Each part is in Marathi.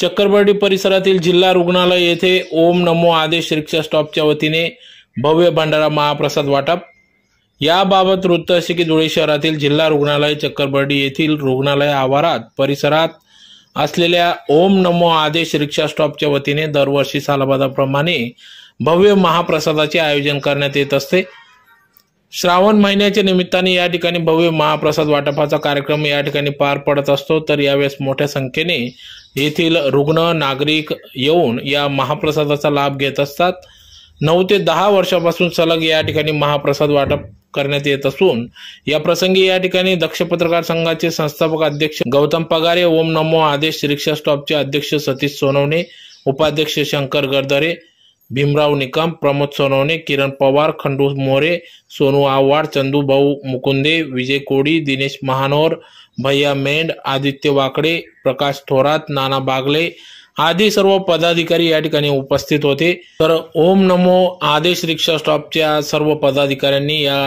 चक्करबर्डी परिसरातील जिल्हा रुग्णालय येथे ओम नमो आदेश रिक्षा स्टॉपच्या वतीने भव्य भंडारा महाप्रसाद वाटप. याबाबत वृत्त असे की धुळे शहरातील जिल्हा रुग्णालय चक्करबर्डी येथील रुग्णालय आवारात परिसरात असलेल्या ओम नमो आदेश रिक्षा स्टॉपच्या वतीने दरवर्षी सालबादाप्रमाणे भव्य महाप्रसादाचे आयोजन करण्यात येत असते. श्रावण महिन्याच्या निमित्ताने या ठिकाणी भव्य महाप्रसाद वाटपाचा कार्यक्रम या ठिकाणी पार पडत असतो. तर यावेळेस मोठ्या संख्येने येथील रुग्ण नागरिक येऊन या महाप्रसादाचा लाभ घेत असतात. नऊ ते दहा वर्षापासून सलग या ठिकाणी महाप्रसाद वाटप करण्यात येत असून या प्रसंगी या ठिकाणी दक्ष पत्रकार संघाचे संस्थापक अध्यक्ष गौतम पगारे ओम नमो आदेश रिक्षा स्टॉपचे अध्यक्ष सतीश सोनवणे उपाध्यक्ष शंकर गरदरे भीमराव निकम प्रमोद सोनवणे किरण पवार खंडू मोरे सोनू आव्हाड चंदू भाऊ मुकुंदे विजय कोडी दिनेश महानोर भैया मेंढ आदित्य वाकडे प्रकाश थोरात नाना बागले आदी सर्व पदाधिकारी या ठिकाणी उपस्थित होते तर ओम नमो आदेश रिक्षा स्टॉपच्या सर्व पदाधिकाऱ्यांनी या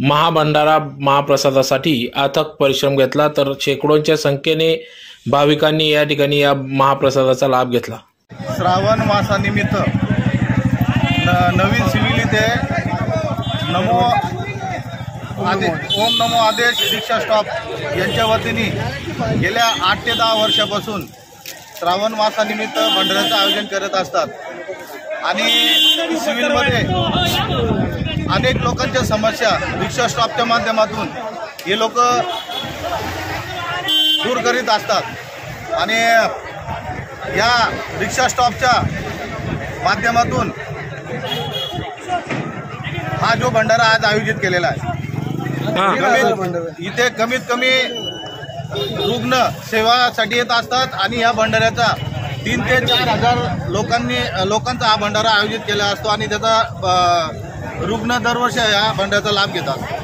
महाभंडारा महाप्रसादासाठी अथक परिश्रम घेतला तर शेकडोंच्या संख्येने भाविकांनी या ठिकाणी या महाप्रसादाचा लाभ घेतला श्रावण मासानिमित्त न नवीन सिव्हिल इथे. नमो आदेश ओम नमो आदेश रिक्षा स्टॉप यांच्या वतीने गेल्या आठ ते दहा वर्षापासून श्रावण मासानिमित्त भंडाऱ्याचं आयोजन करत असतात. आणि सिव्हिलमध्ये अनेक लोकांच्या समस्या रिक्षा स्टॉपच्या माध्यमातून हे लोक दूर करीत असतात. आणि या रिक्षा स्टॉपच्या माध्यमातून हा जो भंडारा आज आयोजित केलेला आहे. कमीत इथे कमीत कमी रुग्ण सेवासाठी येत असतात आणि या भंडाऱ्याचा तीन ते चार हजार लोकांनी लोकांचा हा भंडारा आयोजित केला असतो आणि त्याचा रुग्ण दरवर्षी या भंडाऱ्याचा लाभ घेतात.